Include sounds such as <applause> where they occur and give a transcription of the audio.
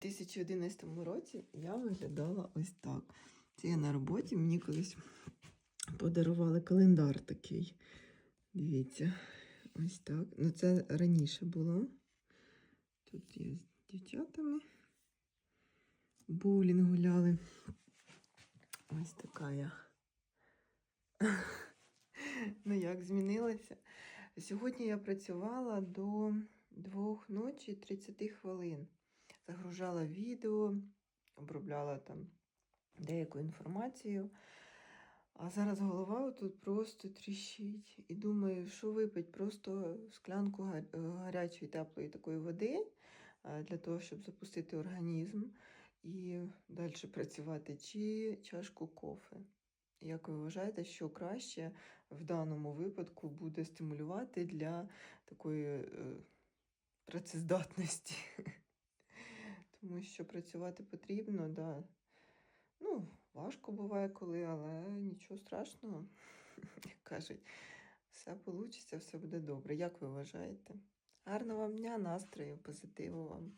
2011 році я виглядала ось так. Це я на роботі, мені колись подарували календар такий. Дивіться, ось так. Ну, це раніше було. Тут я з дівчатами в боулінг гуляли. Ось така я. <laughs> Ну, як змінилася. Сьогодні я працювала до двох ночі 30 хвилин. Загружала відео, обробляла там деяку інформацію. А зараз голова тут просто тріщить. І думаю, що випить просто склянку гарячої теплої такої води е, для того, щоб запустити організм і далі працювати, чи чашку кофе. Як ви вважаєте, що краще в даному випадку буде стимулювати для такої е, працездатності? <laughs> Тому що працювати потрібно, да. Ну, важко буває коли, але нічого страшного, <laughs> як кажуть, все вийде, все буде добре. Як ви вважаєте? Гарного вам дня, настрою, позитиву вам.